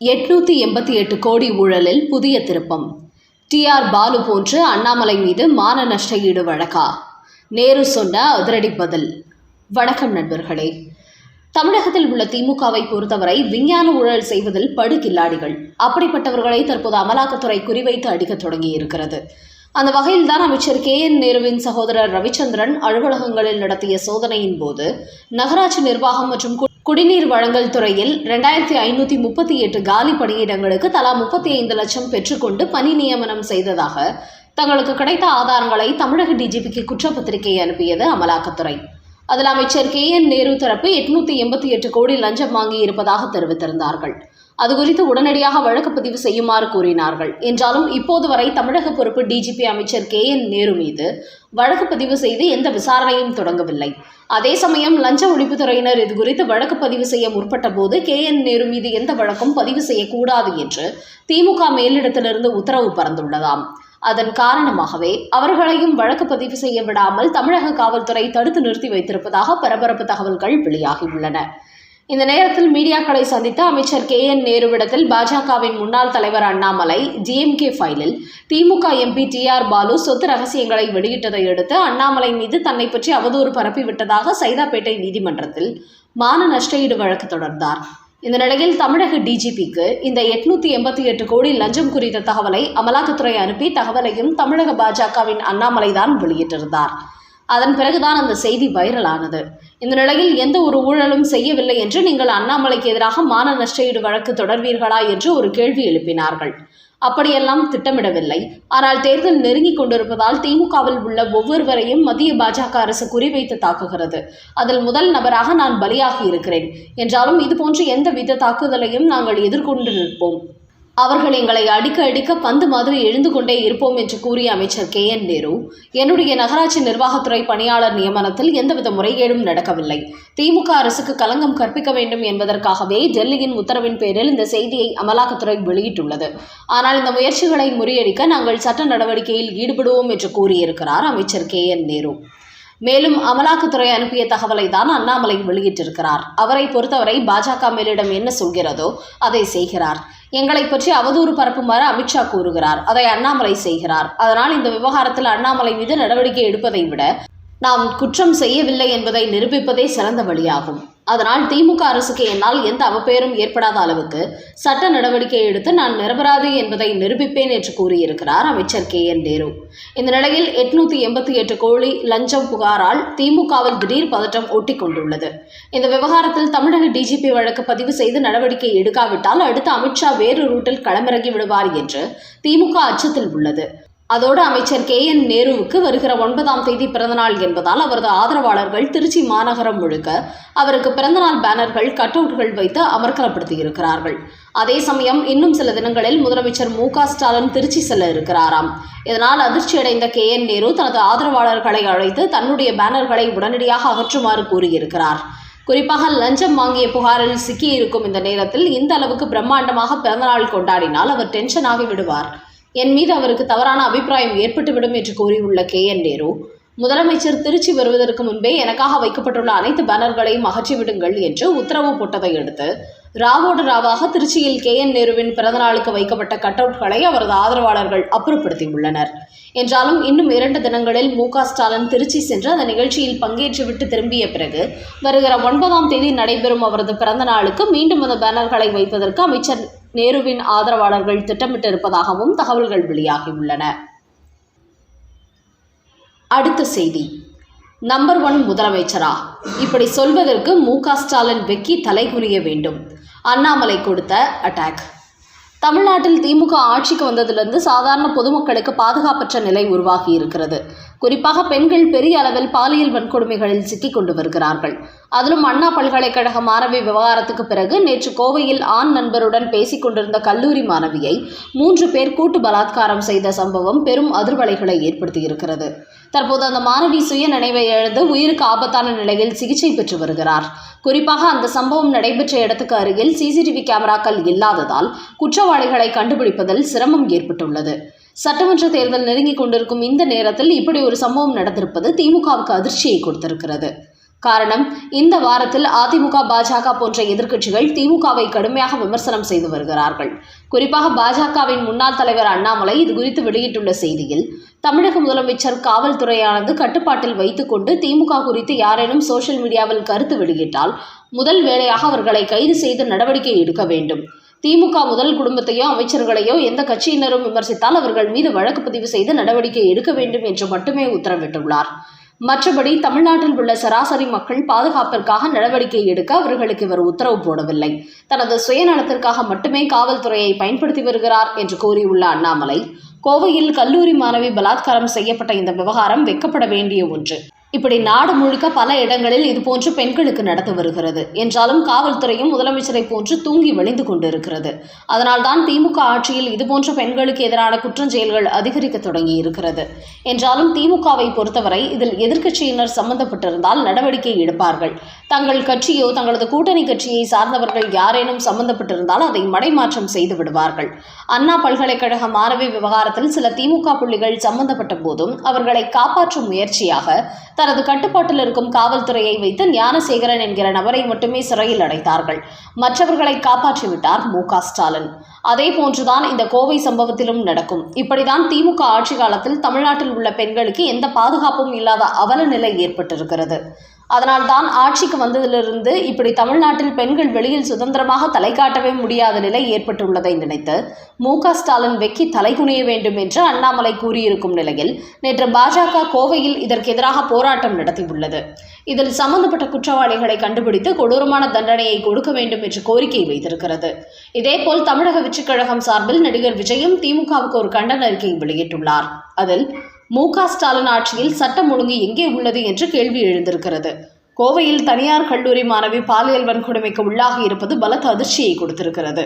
எட்நூத்தி எண்பத்தி எட்டு கோடி ஊழலில் புதிய திருப்பம். டிஆர் பாலு போன்று அண்ணாமலை மீது மான நஷ்ட ஈடு வழக்கா? நேரு சொன்ன அதிரடி பதில். வணக்கம் நண்பர்களே. தமிழகத்தில் உள்ள திமுகவை பொறுத்தவரை விஞ்ஞான ஊழல் செய்வதில் படுகில்லாடிகள். அப்படிப்பட்டவர்களை தற்போது அமலாக்கத்துறை குறிவைத்து அடிக்கத் தொடங்கியிருக்கிறது. அந்த வகையில்தான் அமைச்சர் கே. என். நேருவின் சகோதரர் ரவிச்சந்திரன் அலுவலகங்களில் நடத்திய சோதனையின் போது நகராட்சி நிர்வாகம் மற்றும் கு- குடிநீர் வழங்கல் துறையில் ரெண்டாயிரத்தி ஐநூற்றி முப்பத்தி எட்டு காலி பணியிடங்களுக்கு தலா முப்பத்தி ஐந்து லட்சம் பெற்றுக்கொண்டு பணி நியமனம் செய்ததாக தங்களுக்கு கிடைத்த ஆதாரங்களை தமிழக டிஜிபிக்கு குற்றப்பத்திரிகை அனுப்பியது அமலாக்கத்துறை. அதில் அமைச்சர் கே என் நேரு தரப்பு எட்நூத்தி எண்பத்தி எட்டு கோடி லஞ்சம் வாங்கி இருப்பதாக தெரிவித்திருந்தார்கள். அது குறித்து உடனடியாக வழக்கு பதிவு செய்யுமாறு கூறினார்கள். என்றாலும் இப்போது வரை தமிழக பொறுப்பு டிஜிபி அமைச்சர் கே என் நேரு மீது வழக்கு பதிவு செய்து எந்த விசாரணையும் தொடங்கவில்லை. அதே சமயம் லஞ்ச ஒழிப்புத்துறையினர் இது குறித்து வழக்கு பதிவு செய்ய முற்பட்ட போது கே என் நேரு மீது எந்த வழக்கும் பதிவு செய்யக்கூடாது என்று திமுக மேலிடத்திலிருந்து உத்தரவு பறந்துள்ளதாம். அதன் காரணமாகவே அவர்களையும் வழக்கு பதிவு செய்ய விடாமல் தமிழக காவல்துறை தடுத்து நிறுத்தி வைத்திருப்பதாக பரபரப்பு தகவல்கள் வெளியாகியுள்ளன. இந்த நேரத்தில் மீடியாக்களை சந்தித்த அமைச்சர் கே என் நேருவிடத்தில் பாஜகவின் முன்னாள் தலைவர் அண்ணாமலை டிஎம்கே ஃபைலில் DMK MP T R Baalu சொத்து ரகசியங்களை வெளியிட்டதை அடுத்து அண்ணாமலை மீது தன்னை பற்றி அவதூறு பரப்பிவிட்டதாக சைதாப்பேட்டை நீதிமன்றத்தில் மான நஷ்டஈடு வழக்கு தொடர்ந்தார். இந்த நிலையில் தமிழக டிஜிபிக்கு இந்த எட்நூத்தி எண்பத்தி எட்டு கோடி லஞ்சம் குறித்த தகவலை அமலாக்கத்துறை அனுப்பி தகவலையும் தமிழக பாஜகவின் அண்ணாமலை தான் வெளியிட்டிருந்தார். அதன் பிறகுதான் அந்த செய்தி வைரலானது. இந்த நிலையில் எந்த ஒரு ஊழலும் செய்யவில்லை என்று நீங்கள் அண்ணாமலைக்கு எதிராக மான நஷ்டஈடு வழக்கு தொடர்வீர்களா என்று ஒரு கேள்வி எழுப்பினார்கள். அப்படியெல்லாம் திட்டமிடவில்லை. ஆனால் தேர்தல் நெருங்கிக் கொண்டிருப்பதால் திமுகவில் உள்ள ஒவ்வொருவரையும் மத்திய பாஜக அரசு குறிவைத்து தாக்குகிறது. அதில் முதல் நபராக நான் பலியாகி இருக்கிறேன். என்றாலும் இதுபோன்ற எந்த வித தாக்குதலையும் நாங்கள் எதிர்கொண்டு நிற்போம். அவர்கள் எங்களை அடிக்க அடிக்க பந்து மாதிரி எழுந்து கொண்டே இருப்போம் என்று கூறிய அமைச்சர் கே என் நேரு என்னுடைய நகராட்சி நிர்வாகத்துறை பணியாளர் நியமனத்தில் எந்தவித முறைகேடும் நடக்கவில்லை. திமுக அரசுக்கு களங்கம் கற்பிக்க வேண்டும் என்பதற்காகவே டெல்லியின் உத்தரவின் பேரில் இந்த செய்தியை அமலாக்கத்துறை வெளியிட்டுள்ளது. ஆனால் இந்த முயற்சிகளை முறியடிக்க நாங்கள் சட்ட நடவடிக்கையில் ஈடுபடுவோம் என்று கூறியிருக்கிறார் அமைச்சர் கே என் நேரு. மேலும் அமலாக்கத்துறை அனுப்பிய தகவலை தான் அண்ணாமலை வெளியிட்டிருக்கிறார். அவரை பொறுத்தவரை பாஜக மேலிடம் என்ன சொல்கிறதோ அதை செய்கிறார். எங்களை பற்றி அவதூறு பரப்புமாறு அமித்ஷா கூறுகிறார். அதை அண்ணாமலை செய்கிறார். அதனால் இந்த விவகாரத்தில் அண்ணாமலை மீது நடவடிக்கை எடுப்பதை விட நாம் குற்றம் செய்யவில்லை என்பதை நிரூபிப்பதே சிறந்த வழியாகும். அதனால் திமுக அரசுக்கு என்னால் எந்த அவப்பெயரும் ஏற்படாத அளவுக்கு சட்ட நடவடிக்கை எடுத்து நான் நிரபராதி என்பதை நிரூபிப்பேன் என்று கூறியிருக்கிறார் அமைச்சர் கே என் நேரு. இந்த நிலையில் எட்நூத்தி எண்பத்தி எட்டு கோடி லஞ்சம் புகாரால் திமுகவில் திடீர் பதற்றம் ஒட்டி கொண்டுள்ளது இந்த விவகாரத்தில் தமிழக டிஜிபி வழக்கு பதிவு செய்து நடவடிக்கை எடுக்காவிட்டால் அடுத்து அமித்ஷா வேறு ரூட்டில் களமிறங்கி விடுவார் என்று திமுக அச்சத்தில் உள்ளது. அதோடு அமைச்சர் கே என் நேருவுக்கு வருகிற ஒன்பதாம் தேதி பிறந்தநாள் என்பதால் அவரது ஆதரவாளர்கள் திருச்சி மாநகரம் முழுக்க அவருக்கு பிறந்தநாள் பேனர்கள் கட்டவுட்கள் வைத்து அமர்க்கலப்படுத்தியிருக்கிறார்கள். அதே சமயம் இன்னும் சில தினங்களில் முதலமைச்சர் மு க ஸ்டாலின் திருச்சி செல்ல இருக்கிறாராம். இதனால் அதிர்ச்சியடைந்த கே என் நேரு தனது ஆதரவாளர்களை அழைத்து தன்னுடைய பேனர்களை உடனடியாக அகற்றுமாறு கூறியிருக்கிறார். குறிப்பாக லஞ்சம் வாங்கிய புகாரில் சிக்கியிருக்கும் இந்த நேரத்தில் இந்த அளவுக்கு பிரம்மாண்டமாக பிறந்தநாள் கொண்டாடினால் அவர் டென்ஷன் ஆகி விடுவார். என் மீது அவருக்கு தவறான அபிப்பிராயம் ஏற்பட்டுவிடும் என்று கூறியுள்ள கே என் நேரு முதலமைச்சர் திருச்சி வருவதற்கு முன்பே எனக்காக வைக்கப்பட்டுள்ள அனைத்து பேனர்களையும் அகற்றிவிடுங்கள் என்று உத்தரவு போட்டதை அடுத்து ராவோடு ராவாக திருச்சியில் கே என் நேருவின் பிறந்தநாளுக்கு வைக்கப்பட்ட கட்டவுட்களை அவரது ஆதரவாளர்கள் அப்புறப்படுத்தியுள்ளனர். என்றாலும் இன்னும் இரண்டு தினங்களில் மு ஸ்டாலின் திருச்சி சென்று அந்த நிகழ்ச்சியில் பங்கேற்றுவிட்டு திரும்பிய பிறகு வருகிற ஒன்பதாம் தேதி நடைபெறும் அவரது பிறந்த நாளுக்கு மீண்டும் அந்த பேனர்களை வைப்பதற்கு அமைச்சர் நேருவின் ஆதரவாளர்கள் திட்டமிட்டிருப்பதாகவும் தகவல்கள் வெளியாகியுள்ளன. அடுத்த செய்தி. நம்பர் ஒன் முதலமைச்சரா? இப்படி சொல்வதற்கு மு க ஸ்டாலின் வெக்கி தலைகுனிய வேண்டும். அண்ணாமலை கொடுத்த அட்டாக். தமிழ்நாட்டில் திமுக ஆட்சிக்கு வந்ததிலிருந்து சாதாரண பொதுமக்களுக்கு பாதுகாப்பற்ற நிலை உருவாகி இருக்கிறது. குறிப்பாக பெண்கள் பெரிய அளவில் பாலியல் வன்கொடுமைகளில் சிக்கிக் கொண்டு வருகிறார்கள். அதிலும் அண்ணா பல்கலைக்கழக மாணவி விவகாரத்துக்கு பிறகு நேற்று கோவையில் ஆண் நண்பருடன் பேசிக் கொண்டிருந்த கல்லூரி மாணவியை மூன்று பேர் கூட்டு பலாத்காரம் செய்த சம்பவம் பெரும் அதிர்வலைகளை ஏற்படுத்தியிருக்கிறது. தற்போது அந்த மாணவி சுய நினைவை இழந்து உயிருக்கு ஆபத்தான நிலையில் சிகிச்சை பெற்று வருகிறார். குறிப்பாக அந்த சம்பவம் நடைபெற்ற இடத்துக்கு அருகில் சிசிடிவி கேமராக்கள் இல்லாததால் குற்றவாளிகளை கண்டுபிடிப்பதில் சிரமம் ஏற்பட்டுள்ளது. சட்டமன்ற தேர்தல் நெருங்கிக் கொண்டிருக்கும் இந்த நேரத்தில் இப்படி ஒரு சம்பவம் நடந்திருப்பது திமுகவுக்கு அதிர்ச்சியை கொடுத்திருக்கிறது. காரணம் இந்த வாரத்தில் அதிமுக பாஜக போன்ற எதிர்க்கட்சிகள் திமுகவை கடுமையாக விமர்சனம் செய்து வருகிறார்கள். குறிப்பாக பாஜகவின் முன்னாள் தலைவர் அண்ணாமலை இது குறித்து வெளியிட்டுள்ள செய்தியில் தமிழக முதலமைச்சர் காவல்துறையானது கட்டுப்பாட்டில் வைத்துக்கொண்டு திமுக குறித்து யாரேனும் சோஷியல் மீடியாவில் கருத்து வெளியிட்டால் முதல் வேளையாக அவர்களை கைது செய்து நடவடிக்கை எடுக்க வேண்டும். திமுக முதல் குடும்பத்தையோ அமைச்சர்களையோ எந்த கட்சியினரும் விமர்சித்தால் அவர்கள் மீது வழக்கு பதிவு செய்து நடவடிக்கை எடுக்க வேண்டும் என்று மட்டுமே உத்தரவிட்டுள்ளார். மற்றபடி தமிழ்நாட்டில் உள்ள சராசரி மக்கள் பாதுகாப்பிற்காக நடவடிக்கை எடுக்க அவர்களுக்கு இவர் உத்தரவு போடவில்லை. தனது சுயநலத்திற்காக மட்டுமே காவல்துறையை பயன்படுத்தி வருகிறார் என்று கூறியுள்ள அண்ணாமலை கோவையில் கல்லூரி மாணவி பலாத்காரம் செய்யப்பட்ட இந்த விவகாரம் வெக்கப்பட வேண்டிய ஒன்று. இப்படி நாடு முழுக்க பல இடங்களில் இதுபோன்று பெண்களுக்கு நடந்து வருகிறது. என்றாலும் காவல்துறையும் முதலமைச்சரை போன்று தூங்கி வழிந்து கொண்டிருக்கிறது. அதனால்தான் திமுக ஆட்சியில் இதுபோன்ற பெண்களுக்கு எதிரான குற்றஞ்செயல்கள் அதிகரிக்க தொடங்கி இருக்கிறது என்றாலும் திமுகவை பொறுத்தவரை இதில் எதிர்க்கட்சியினர் சம்பந்தப்பட்டிருந்தால் நடவடிக்கை எடுப்பார்கள். தங்கள் கட்சியோ தங்களது கூட்டணி கட்சியை சார்ந்தவர்கள் யாரேனும் சம்பந்தப்பட்டிருந்தால் அதை மடைமாற்றம் செய்து விடுவார்கள். அண்ணா பல்கலைக்கழக மாணவி விவகாரத்தில் சில திமுக புள்ளிகள் சம்பந்தப்பட்ட போதும் அவர்களை காப்பாற்றும் முயற்சியாக தனது கட்டுப்பாட்டில் இருக்கும் காவல்துறையை வைத்து ஞானசேகரன் என்கிற நபரை மட்டுமே சிறையில் அடைத்தார்கள். மற்றவர்களை காப்பாற்றிவிட்டார் மு. க. ஸ்டாலின். அதே போன்றுதான் இந்த கோவை சம்பவத்திலும் நடக்கும். இப்படிதான் திமுக ஆட்சி காலத்தில் தமிழ்நாட்டில் உள்ள பெண்களுக்கு எந்த பாதுகாப்பும் இல்லாத அவல நிலை ஏற்பட்டிருக்கிறது. அதனால்தான் ஆட்சிக்கு வந்ததிலிருந்து இப்படி தமிழ்நாட்டில் பெண்கள் வெளியில் சுதந்திரமாக தலை காட்டவே முடியாத நிலை ஏற்பட்டுள்ளதை நினைத்து மு க ஸ்டாலின் வெக்கி தலைகுனிய வேண்டும் என்று அண்ணாமலை கூறியிருக்கும் நிலையில் நேற்று பாஜக கோவையில் இதற்கு எதிராக போராட்டம் நடத்தியுள்ளது. இதில் சம்பந்தப்பட்ட குற்றவாளிகளை கண்டுபிடித்து கொடூரமான தண்டனையை கொடுக்க வேண்டும் என்று கோரிக்கை வைத்திருக்கிறது. இதேபோல் தமிழக வெற்றிக்கழகம் சார்பில் நடிகர் விஜயும் திமுகவுக்கு ஒரு கண்டன அறிக்கை வெளியிட்டுள்ளார். அதில் மு க ஸ்டாலின் ஆட்சியில் சட்டம் ஒழுங்கு எங்கே உள்ளது என்று கேள்வி எழுந்திருக்கிறது. கோவையில் தனியார் கல்லூரி மாணவி பாலியல் வன்கொடுமைக்கு உள்ளாகி இருப்பது பலத்த அதிர்ச்சியை கொடுத்திருக்கிறது.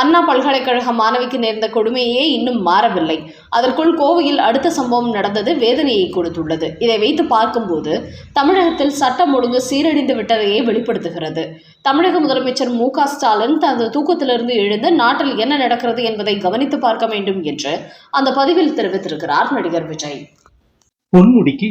அண்ணா பல்கலைக்கழக மாணவிக்கு நேர்ந்த கொடுமையே இன்னும் மாறவில்லை. அதற்குள் கோவையில் அடுத்த சம்பவம் நடந்தது வேதனையை கொடுத்துள்ளது. இதை வைத்து பார்க்கும்போது தமிழகத்தில் சட்டம் ஒழுங்கு சீரழிந்து விட்டதையே வெளிப்படுத்துகிறது. தமிழக முதலமைச்சர் மு ஸ்டாலின் தனது தூக்கத்திலிருந்து எழுந்து நாட்டில் என்ன நடக்கிறது என்பதை கவனித்து பார்க்க வேண்டும் என்று அந்த பதிவில் தெரிவித்திருக்கிறார் நடிகர் விஜய். பொன்முடிக்கு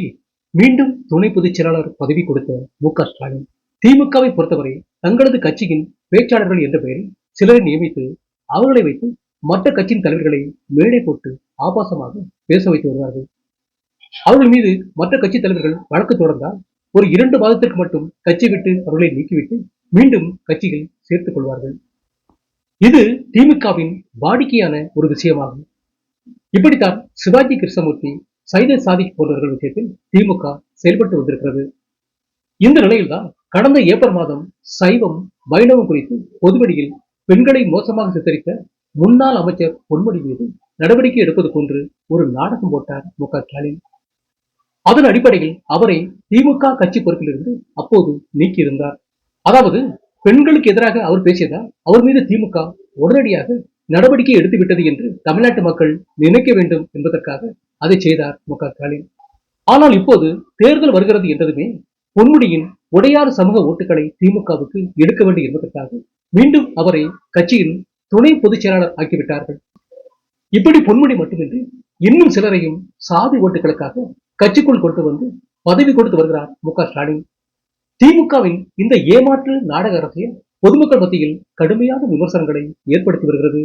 மீண்டும் துணை பொதுச் செயலாளர் பதவி கொடுத்த மு க ஸ்டாலின். திமுகவை பொறுத்தவரை தங்களது கட்சியின் பேச்சாளர்கள் என்ற பெயரில் சிலரை நியமித்து அவர்களை வைத்து மற்ற கட்சியின் தலைவர்களை மேடை போட்டு ஆபாசமாக பேச வைத்து வருவார்கள். அவர்கள் மீது மற்ற கட்சி தலைவர்கள் வழக்கு தொடர்ந்தால் ஒரு இரண்டு மாதத்திற்கு மட்டும் கட்சி விட்டு அவர்களை நீக்கிவிட்டு மீண்டும் கட்சியில் சேர்த்துக் கொள்வார்கள். இது திமுகவின் வாடிக்கையான ஒரு விஷயமாகும். இப்படித்தான் சிவாஜி கிருஷ்ணமூர்த்தி சைத சாதிக் போன்றவர்கள் விஷயத்தில் திமுக செயல்பட்டு வந்திருக்கிறது. இந்த நிலையில்தான் கடந்த ஏப்ரல் மாதம் சைவம் வைணவம் குறித்து பொதுவெளியில் பெண்களை மோசமாக சித்தரித்த முன்னாள் அமைச்சர் பொன்முடி மீது நடவடிக்கை எடுப்பது போன்று ஒரு நாடகம் போட்டார் மு க ஸ்டாலின். அதன் அடிப்படையில் அவரை திமுக கட்சி பொறுப்பிலிருந்து அப்போது நீக்கியிருந்தார். அதாவது பெண்களுக்கு எதிராக அவர் பேசியதால் அவர் மீது திமுக உடனடியாக நடவடிக்கை எடுத்துவிட்டது என்று தமிழ்நாட்டு மக்கள் நினைக்க வேண்டும் என்பதற்காக அதை செய்தார் மு க ஸ்டாலின். ஆனால் இப்போது தேர்தல் வருகிறது என்றதுமே பொன்முடியின் உடையாறு சமூக ஓட்டுகளை திமுகவுக்கு எடுக்க வேண்டும் என்பதற்காக மீண்டும் அவரை கட்சியின் துணை பொதுச் செயலாளர் ஆக்கிவிட்டார்கள். இப்படி பொன்முடி மட்டுமின்றி இன்னும் சிலரையும் சாதி ஓட்டுகளுக்காக கட்சிக்குள் கொண்டு வந்து பதவி கொடுத்து வருகிறார் மு க ஸ்டாலின். திமுகவின் இந்த ஏமாற்று நாடக அரசியல் பொதுமக்கள் மத்தியில் கடுமையான விமர்சனங்களை ஏற்படுத்தி வருகிறது.